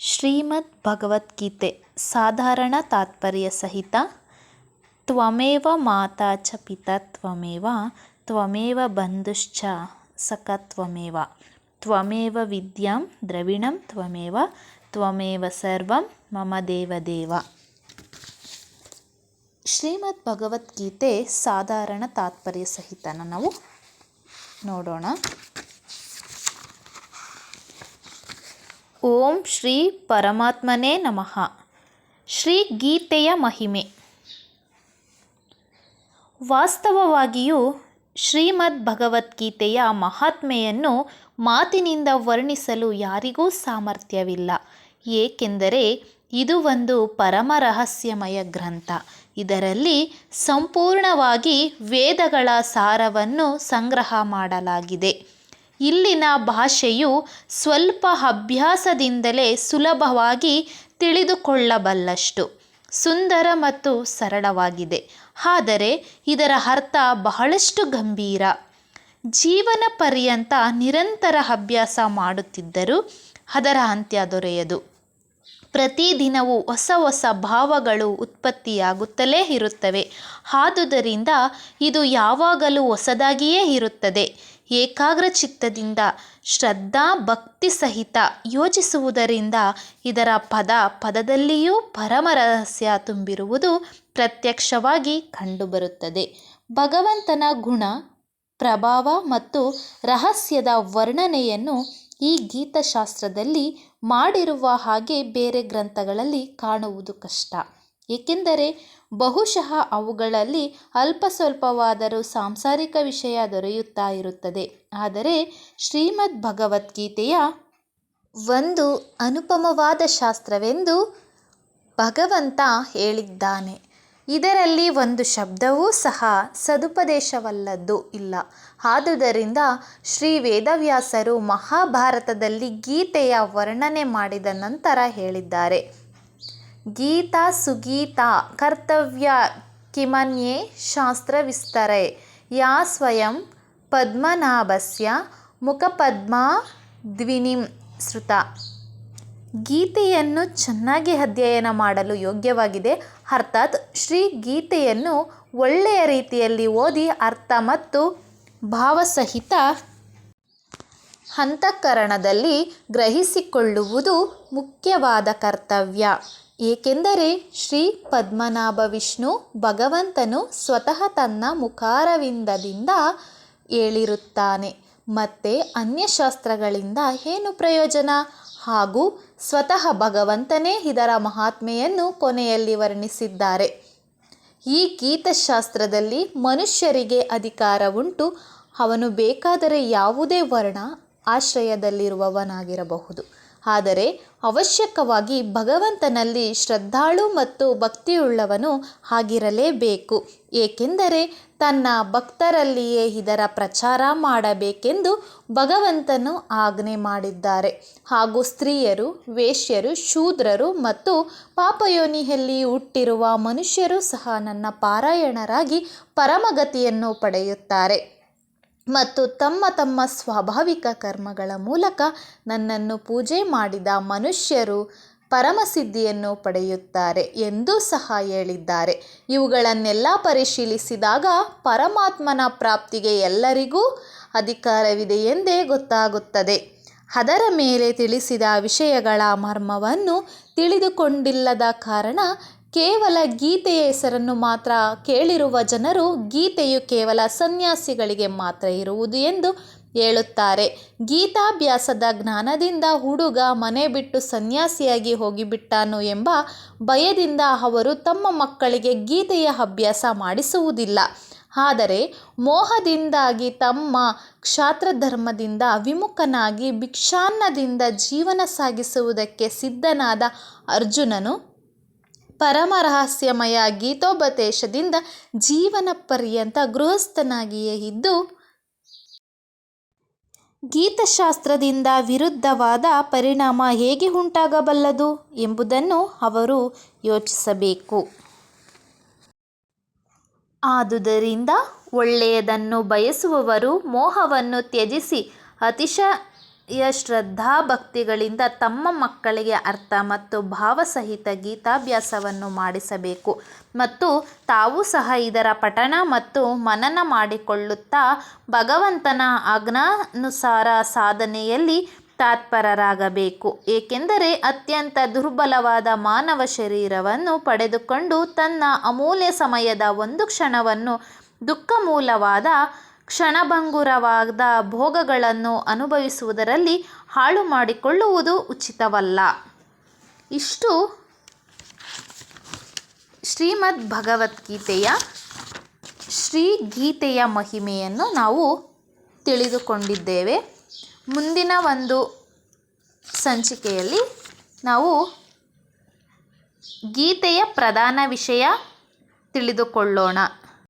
ಶ್ರೀಮದ್ ಭಗವದ್ಗೀತೆ ಸಾಧಾರಣ ತಾತ್ಪರ್ಯ ಸಹಿತ, ತ್ವಮೇವ ಮಾತಾ ಚ ಪಿತಾ ತ್ವಮೇವ ತ್ವಮೇವ ಬಂಧುಶ್ಚ ಸಖ ತ್ವಮೇವ. ವಿದ್ಯಾಂ ದ್ರವಿಣಂ ತ್ವಮೇವ ತ್ವಮೇವ ಸರ್ವಂ ಮಮ ದೇವದೇವ ಶ್ರೀಮದ್ ಭಗವದ್ಗೀತೆ ಸಾಧಾರಣ ತಾತ್ಪರ್ಯ ಸಹಿತನ ನಾವು ನೋಡೋಣ. ಓಂ ಶ್ರೀ ಪರಮಾತ್ಮನೇ ನಮಃ. ಶ್ರೀ ಗೀತೆಯ ಮಹಿಮೆ. ವಾಸ್ತವವಾಗಿಯೂ ಶ್ರೀಮದ್ ಭಗವದ್ಗೀತೆಯ ಮಹಾತ್ಮೆಯನ್ನು ಮಾತಿನಿಂದ ವರ್ಣಿಸಲು ಯಾರಿಗೂ ಸಾಮರ್ಥ್ಯವಿಲ್ಲ. ಏಕೆಂದರೆ ಇದು ಒಂದು ಪರಮ ರಹಸ್ಯಮಯ ಗ್ರಂಥ. ಇದರಲ್ಲಿ ಸಂಪೂರ್ಣವಾಗಿ ವೇದಗಳ ಸಾರವನ್ನು ಸಂಗ್ರಹ ಮಾಡಲಾಗಿದೆ. ಇಲ್ಲಿನ ಭಾಷೆಯು ಸ್ವಲ್ಪ ಅಭ್ಯಾಸದಿಂದಲೇ ಸುಲಭವಾಗಿ ತಿಳಿದುಕೊಳ್ಳಬಲ್ಲಷ್ಟು ಸುಂದರ ಮತ್ತು ಸರಳವಾಗಿದೆ. ಆದರೆ ಇದರ ಅರ್ಥ ಬಹಳಷ್ಟು ಗಂಭೀರ. ಜೀವನ ಪರ್ಯಂತ ನಿರಂತರ ಅಭ್ಯಾಸ ಮಾಡುತ್ತಿದ್ದರೂ ಅದರ ಅಂತ್ಯ ದೊರೆಯದು. ಪ್ರತಿದಿನವೂ ಹೊಸ ಹೊಸ ಭಾವಗಳು ಉತ್ಪತ್ತಿಯಾಗುತ್ತಲೇ ಇರುತ್ತವೆ. ಆದುದರಿಂದ ಇದು ಯಾವಾಗಲೂ ಹೊಸದಾಗಿಯೇ ಇರುತ್ತದೆ. ಏಕಾಗ್ರ ಚಿತ್ತದಿಂದ ಶ್ರದ್ಧಾ ಭಕ್ತಿ ಸಹಿತ ಯೋಚಿಸುವುದರಿಂದ ಇದರ ಪದ ಪದದಲ್ಲಿಯೂ ಪರಮ ರಹಸ್ಯ ತುಂಬಿರುವುದು ಪ್ರತ್ಯಕ್ಷವಾಗಿ ಕಂಡುಬರುತ್ತದೆ. ಭಗವಂತನ ಗುಣ, ಪ್ರಭಾವ ಮತ್ತು ರಹಸ್ಯದ ವರ್ಣನೆಯನ್ನು ಈ ಗೀತಶಾಸ್ತ್ರದಲ್ಲಿ ಮಾಡಿರುವ ಹಾಗೆ ಬೇರೆ ಗ್ರಂಥಗಳಲ್ಲಿ ಕಾಣುವುದು ಕಷ್ಟ. ಏಕೆಂದರೆ ಬಹುಶಃ ಅವುಗಳಲ್ಲಿ ಅಲ್ಪ ಸ್ವಲ್ಪವಾದರೂ ಸಾಂಸಾರಿಕ ವಿಷಯ ದೊರೆಯುತ್ತಾ ಇರುತ್ತದೆ. ಆದರೆ ಶ್ರೀಮದ್ ಭಗವದ್ಗೀತೆಯ ಒಂದು ಅನುಪಮವಾದ ಶಾಸ್ತ್ರವೆಂದು ಭಗವಂತ ಹೇಳಿದ್ದಾನೆ. ಇದರಲ್ಲಿ ಒಂದು ಶಬ್ದವೂ ಸಹ ಸದುಪದೇಶವಲ್ಲದ್ದು ಇಲ್ಲ. ಆದುದರಿಂದ ಶ್ರೀ ವೇದವ್ಯಾಸರು ಮಹಾಭಾರತದಲ್ಲಿ ಗೀತೆಯ ವರ್ಣನೆ ಮಾಡಿದ ನಂತರ ಹೇಳಿದ್ದಾರೆ. ಗೀತಾ ಸುಗೀತಾ, ಕರ್ತವ್ಯ ಕಿಮನ್ಯೇ ಶಾಸ್ತ್ರ ವಿಸ್ತರೆ ಯಾ ಸ್ವಯಂ ಪದ್ಮನಾಭಸ್ಯ ಮುಖಪದ್ಮಾ ದ್ವಿನಿಂ ಶ್ರುತ. ಗೀತೆಯನ್ನು ಚೆನ್ನಾಗಿ ಅಧ್ಯಯನ ಮಾಡಲು ಯೋಗ್ಯವಾಗಿದೆ. ಅರ್ಥಾತ್ ಶ್ರೀ ಗೀತೆಯನ್ನು ಒಳ್ಳೆಯ ರೀತಿಯಲ್ಲಿ ಓದಿ ಅರ್ಥ ಮತ್ತು ಭಾವಸಹಿತ ಅಂತಃಕರಣದಲ್ಲಿ ಗ್ರಹಿಸಿಕೊಳ್ಳುವುದು ಮುಖ್ಯವಾದ ಕರ್ತವ್ಯ. ಏಕೆಂದರೆ ಶ್ರೀ ಪದ್ಮನಾಭ ವಿಷ್ಣು ಭಗವಂತನು ಸ್ವತಃ ತನ್ನ ಮುಖಾರವಿಂದದಿಂದ ಹೇಳಿರುತ್ತಾನೆ. ಮತ್ತು ಅನ್ಯಶಾಸ್ತ್ರಗಳಿಂದ ಏನು ಪ್ರಯೋಜನ? ಹಾಗೂ ಸ್ವತಃ ಭಗವಂತನೇ ಇದರ ಮಹಾತ್ಮೆಯನ್ನು ಕೊನೆಯಲ್ಲಿ ವರ್ಣಿಸಿದ್ದಾರೆ. ಈ ಗೀತಶಾಸ್ತ್ರದಲ್ಲಿ ಮನುಷ್ಯರಿಗೆ ಅಧಿಕಾರ ಉಂಟು. ಅವನು ಬೇಕಾದರೆ ಯಾವುದೇ ವರ್ಣ ಆಶ್ರಯದಲ್ಲಿರುವವನಾಗಿರಬಹುದು. ಆದರೆ ಅವಶ್ಯಕವಾಗಿ ಭಗವಂತನಲ್ಲಿ ಶ್ರದ್ಧಾಳು ಮತ್ತು ಭಕ್ತಿಯುಳ್ಳವನು ಆಗಿರಲೇಬೇಕು. ಏಕೆಂದರೆ ತನ್ನ ಭಕ್ತರಲ್ಲಿಯೇ ಇದರ ಪ್ರಚಾರ ಮಾಡಬೇಕೆಂದು ಭಗವಂತನು ಆಜ್ಞೆ ಮಾಡಿದ್ದಾರೆ. ಹಾಗೂ ಸ್ತ್ರೀಯರು, ವೇಶ್ಯರು, ಶೂದ್ರರು ಮತ್ತು ಪಾಪಯೋನಿಯಲ್ಲಿ ಹುಟ್ಟಿರುವ ಮನುಷ್ಯರು ಸಹ ನನ್ನ ಪಾರಾಯಣರಾಗಿ ಪರಮಗತಿಯನ್ನು ಪಡೆಯುತ್ತಾರೆ. ಮತ್ತು ತಮ್ಮ ತಮ್ಮ ಸ್ವಾಭಾವಿಕ ಕರ್ಮಗಳ ಮೂಲಕ ನನ್ನನ್ನು ಪೂಜೆ ಮಾಡಿದ ಮನುಷ್ಯರು ಪರಮಸಿದ್ಧಿಯನ್ನು ಪಡೆಯುತ್ತಾರೆ ಎಂದೂ ಸಹ ಹೇಳಿದ್ದಾರೆ. ಇವುಗಳನ್ನೆಲ್ಲ ಪರಿಶೀಲಿಸಿದಾಗ ಪರಮಾತ್ಮನ ಪ್ರಾಪ್ತಿಗೆ ಎಲ್ಲರಿಗೂ ಅಧಿಕಾರವಿದೆ ಎಂದೇ ಗೊತ್ತಾಗುತ್ತದೆ. ಅದರ ಮೇಲೆ ತಿಳಿಸಿದ ವಿಷಯಗಳ ಮರ್ಮವನ್ನು ತಿಳಿದುಕೊಂಡಿಲ್ಲದ ಕಾರಣ ಕೇವಲ ಗೀತೆಯ ಹೆಸರನ್ನು ಮಾತ್ರ ಕೇಳಿರುವ ಜನರು ಗೀತೆಯು ಕೇವಲ ಸನ್ಯಾಸಿಗಳಿಗೆ ಮಾತ್ರ ಇರುವುದು ಎಂದು ಹೇಳುತ್ತಾರೆ. ಗೀತಾಭ್ಯಾಸದ ಜ್ಞಾನದಿಂದ ಹುಡುಗ ಮನೆ ಬಿಟ್ಟು ಸನ್ಯಾಸಿಯಾಗಿ ಹೋಗಿಬಿಟ್ಟಾನು ಎಂಬ ಭಯದಿಂದ ಅವರು ತಮ್ಮ ಮಕ್ಕಳಿಗೆ ಗೀತೆಯ ಅಭ್ಯಾಸ ಮಾಡಿಸುವುದಿಲ್ಲ. ಆದರೆ ಮೋಹದಿಂದಾಗಿ ತಮ್ಮ ಕ್ಷಾತ್ರಧರ್ಮದಿಂದ ವಿಮುಖನಾಗಿ ಭಿಕ್ಷಾನ್ನದಿಂದ ಜೀವನ ಸಾಗಿಸುವುದಕ್ಕೆ ಸಿದ್ಧನಾದ ಅರ್ಜುನನು ಪರಮ ರಹಸ್ಯಮಯ ಗೀತೋಪದೇಶದಿಂದ ಜೀವನ ಪರ್ಯಂತ ಗೃಹಸ್ಥನಾಗಿಯೇ ಇದ್ದು, ಗೀತಶಾಸ್ತ್ರದಿಂದ ವಿರುದ್ಧವಾದ ಪರಿಣಾಮ ಹೇಗೆ ಉಂಟಾಗಬಲ್ಲದು ಎಂಬುದನ್ನು ಅವರು ಯೋಚಿಸಬೇಕು. ಆದುದರಿಂದ ಒಳ್ಳೆಯದನ್ನು ಬಯಸುವವರು ಮೋಹವನ್ನು ತ್ಯಜಿಸಿ, ಅತಿಶ ಶ್ರದ್ಧಾಭಕ್ತಿಗಳಿಂದ ತಮ್ಮ ಮಕ್ಕಳಿಗೆ ಅರ್ಥ ಮತ್ತು ಭಾವಸಹಿತ ಗೀತಾಭ್ಯಾಸವನ್ನು ಮಾಡಿಸಬೇಕು. ಮತ್ತು ತಾವು ಸಹ ಇದರ ಪಠಣ ಮತ್ತು ಮನನ ಮಾಡಿಕೊಳ್ಳುತ್ತಾ ಭಗವಂತನ ಆಜ್ಞಾನುಸಾರ ಸಾಧನೆಯಲ್ಲಿ ತಾತ್ಪರರಾಗಬೇಕು. ಏಕೆಂದರೆ ಅತ್ಯಂತ ದುರ್ಬಲವಾದ ಮಾನವ ಶರೀರವನ್ನು ಪಡೆದುಕೊಂಡು ತನ್ನ ಅಮೂಲ್ಯ ಸಮಯದ ಒಂದು ಕ್ಷಣವನ್ನು ದುಃಖಮೂಲವಾದ ಕ್ಷಣಭಂಗುರವಾದ ಭೋಗಗಳನ್ನು ಅನುಭವಿಸುವುದರಲ್ಲಿ ಹಾಳು ಮಾಡಿಕೊಳ್ಳುವುದು ಉಚಿತವಲ್ಲ. ಇಷ್ಟು ಶ್ರೀಮದ್ ಭಗವದ್ಗೀತೆಯ ಶ್ರೀ ಗೀತೆಯ ಮಹಿಮೆಯನ್ನು ನಾವು ತಿಳಿದುಕೊಂಡಿದ್ದೇವೆ. ಮುಂದಿನ ಒಂದು ಸಂಚಿಕೆಯಲ್ಲಿ ನಾವು ಗೀತೆಯ ಪ್ರಧಾನ ವಿಷಯ ತಿಳಿದುಕೊಳ್ಳೋಣ.